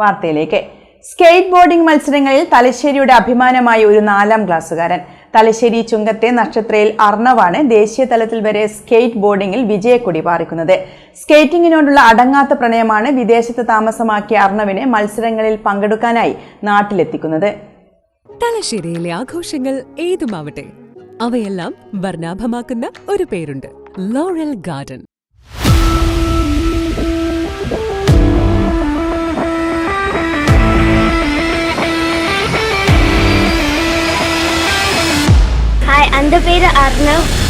വാർത്തയിലേക്ക്. Skate boarding മത്സരങ്ങളിൽ തലശ്ശേരിയുടെ അഭിമാനമായ ഒരു നാലാം ക്ലാസ്സുകാരൻ. തലശ്ശേരി ചുങ്കത്തെ നക്ഷത്രയിൽ അർണവാണ് ദേശീയ തലത്തിൽ വരെ സ്കേറ്റ് ബോർഡിംഗിൽ വിജയക്കൊടി പാറിക്കുന്നത്. സ്കേറ്റിംഗിനോടുള്ള അടങ്ങാത്ത പ്രണയമാണ് വിദേശത്ത് താമസമാക്കിയ അർണവിനെ മത്സരങ്ങളിൽ പങ്കെടുക്കാനായി നാട്ടിലെത്തിക്കുന്നത്. തലശ്ശേരിയിലെ ആഘോഷങ്ങൾ ഏതുമാവട്ടെ? അവയെല്ലാം വർണാഭമാക്കുന്ന ഒരു പേരുണ്ട്. ലോറൽ ഗാർഡൻ എന്റെ പേര് അർണവ്.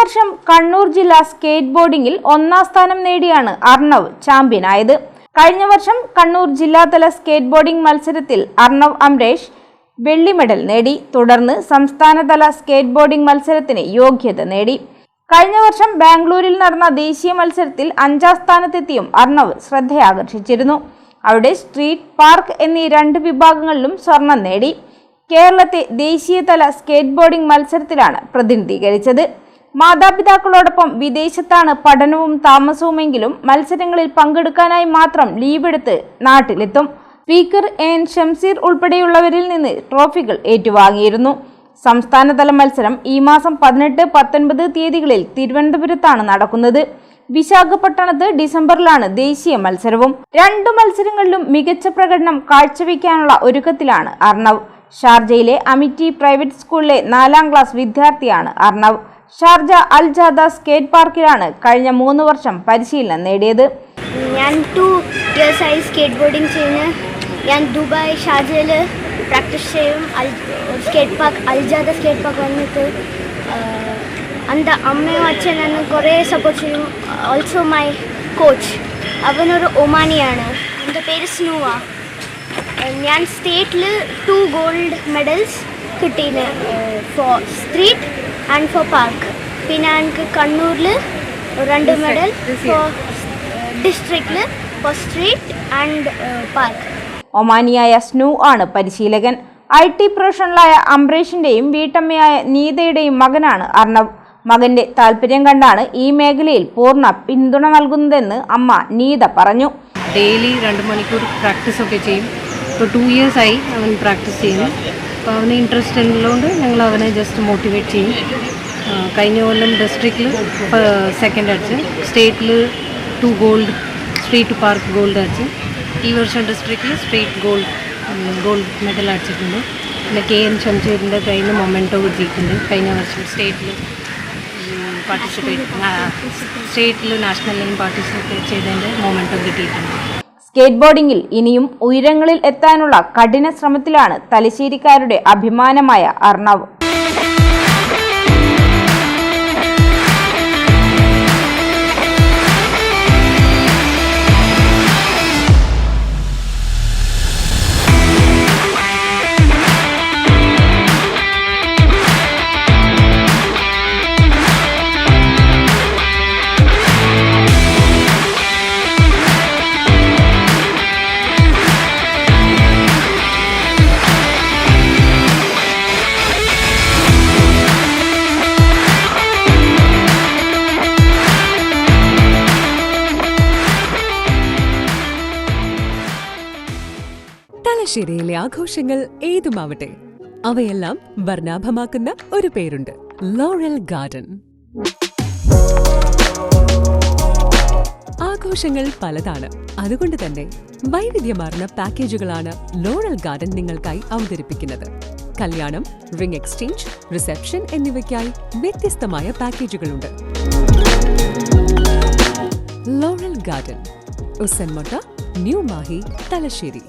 വർഷം കണ്ണൂർ ജില്ലാ സ്കേറ്റ് ബോർഡിംഗിൽ ഒന്നാം സ്ഥാനം നേടിയാണ് അർണവ് ചാമ്പ്യനായത്. കഴിഞ്ഞ വർഷം കണ്ണൂർ ജില്ലാതല സ്കേറ്റ് ബോർഡിംഗ് മത്സരത്തിൽ അർണവ് അംരേഷ് വെള്ളി മെഡൽ നേടി. തുടർന്ന് സംസ്ഥാനതല സ്കേറ്റ് ബോർഡിംഗ് മത്സരത്തിന് യോഗ്യത നേടി. കഴിഞ്ഞ വർഷം ബാംഗ്ലൂരിൽ നടന്ന ദേശീയ മത്സരത്തിൽ അഞ്ചാം സ്ഥാനത്തെത്തിയും അർണവ് ശ്രദ്ധയാകർഷിച്ചിരുന്നു. അവിടെ സ്ട്രീറ്റ് പാർക്ക് എന്നീ രണ്ട് വിഭാഗങ്ങളിലും സ്വർണം നേടി. കേരളത്തെ ദേശീയതല സ്കേറ്റ് ബോർഡിംഗ് മത്സരത്തിലാണ് പ്രതിനിധീകരിച്ചത്. മാതാപിതാക്കളോടൊപ്പം വിദേശത്താണ് പഠനവും താമസവുമെങ്കിലും മത്സരങ്ങളിൽ പങ്കെടുക്കാനായി മാത്രം ലീവെടുത്ത് നാട്ടിലെത്തും. സ്പീക്കർ എൻ ഷംസീർ ഉൾപ്പെടെയുള്ളവരിൽ നിന്ന് ട്രോഫികൾ ഏറ്റുവാങ്ങിയിരുന്നു. സംസ്ഥാനതല മത്സരം ഈ മാസം പതിനെട്ട് പത്തൊൻപത് തീയതികളിൽ തിരുവനന്തപുരത്താണ് നടക്കുന്നത്. വിശാഖപട്ടണത്ത് ഡിസംബറിലാണ് ദേശീയ മത്സരവും. രണ്ടു മത്സരങ്ങളിലും മികച്ച പ്രകടനം കാഴ്ചവെക്കാനുള്ള ഒരുക്കത്തിലാണ് അർണവ്. ഷാർജയിലെ അമിറ്റി പ്രൈവറ്റ് സ്കൂളിലെ നാലാം ക്ലാസ് വിദ്യാർത്ഥിയാണ് Arnav. Sharjah Al Jada skate പാർക്കിലാണ് കഴിഞ്ഞ മൂന്ന് വർഷം പരിശീലനം നേടിയത്. ഞാൻ ടു ഇയേഴ്സായി സ്കേറ്റ് ബോർഡിംഗ് ചെയ്യുന്നത് ഞാൻ ദുബായ് ഷാർജയിൽ പ്രാക്ടീസ് ചെയ്യും. Al skate park Aljada skate park വന്നിട്ട് എന്റെ അമ്മയും അച്ഛനും കുറേ സപ്പോർട്ട് ചെയ്യും. ഓൾസോ മൈ കോച്ച് അവനൊരു ഒമാനിയാണ്. എന്റെ പേര് സ്നൂവ. ഞാൻ സ്റ്റേറ്റിൽ ടു ഗോൾഡ് മെഡൽസ് കിട്ടീന് for street and for park പിന്നെ എനിക്ക് കണ്ണൂരിൽ രണ്ട് മെഡൽ ഫോർ ഡിസ്ട്രിക്റ്റിൽ ഫോർ സ്ട്രീറ്റ് ആൻഡ് പാർക്ക് ഒമാനിയായ സ്നു ആണ് പരിശീലകൻ. ഐ ടി പ്രൊഫഷണലായ അംബരീഷിന്റെയും വീട്ടമ്മയായ നീതയുടെയും മകനാണ് അർണവ്. മകന്റെ താല്പര്യം കണ്ടാണ് ഈ മേഖലയിൽ പൂർണ പിന്തുണ നൽകുന്നതെന്ന് അമ്മ നീത പറഞ്ഞു. ഡെയിലി രണ്ട് മണിക്കൂർ പ്രാക്ടീസ് ഒക്കെ ചെയ്യും. ഇപ്പോൾ ടു ഇയേഴ്സായി അവൻ പ്രാക്ടീസ് ചെയ്യുന്നു. അപ്പോൾ അവന് ഇൻട്രസ്റ്റ് ഉള്ളതുകൊണ്ട് ഞങ്ങൾ അവനെ ജസ്റ്റ് മോട്ടിവേറ്റ് ചെയ്യും. കഴിഞ്ഞ കൊല്ലം ഡിസ്ട്രിക്റ്റിൽ സെക്കൻഡ് അടിച്ച്. സ്റ്റേറ്റിൽ two gold street park gold അടിച്ച്. ഈ വർഷം ഡിസ്ട്രിക്റ്റിൽ സ്ട്രീറ്റ് ഗോൾഡ് ഗോൾഡ് മെഡൽ അടിച്ചിട്ടുണ്ട്. പിന്നെ കെ എൻ ഷംജീറിന്റെ കയ്യിൽ നിന്ന് മൊമെന്റോ കിട്ടിയിട്ടുണ്ട്. കഴിഞ്ഞ വർഷം സ്റ്റേറ്റിൽ പാർട്ടിസിപ്പേറ്റ് സ്റ്റേറ്റിൽ നാഷണലിലും പാർട്ടിസിപ്പേറ്റ് ചെയ്തതിന്റെ മൊമെന്റോ കിട്ടിയിട്ടുണ്ട്. സ്കേറ്റ് ബോർഡിംഗിൽ ഇനിയും ഉയരങ്ങളിൽ എത്താനുള്ള കഠിന ശ്രമത്തിലാണ് തലശ്ശേരിക്കാരുടെ അഭിമാനമായ അർണവ്. തലശ്ശേരിയിലെ ആഘോഷങ്ങൾ ഏതുമാവട്ടെ? അവയെല്ലാം വർണാഭമാക്കുന്ന ഒരു പേരുണ്ട്. ലോറൽ ഗാർഡൻ ആഘോഷങ്ങൾ പലതാണ്. അതുകൊണ്ട് തന്നെ വൈവിധ്യമാർന്ന പാക്കേജുകളാണ് ലോറൽ ഗാർഡൻ നിങ്ങൾക്കായി അവതരിപ്പിക്കുന്നത്. കല്യാണം റിംഗ് എക്സ്ചേഞ്ച് റിസപ്ഷൻ എന്നിവയ്ക്കായി വ്യത്യസ്തമായ പാക്കേജുകളുണ്ട്. Laurel garden Usanmotta new Mahe Thalassery.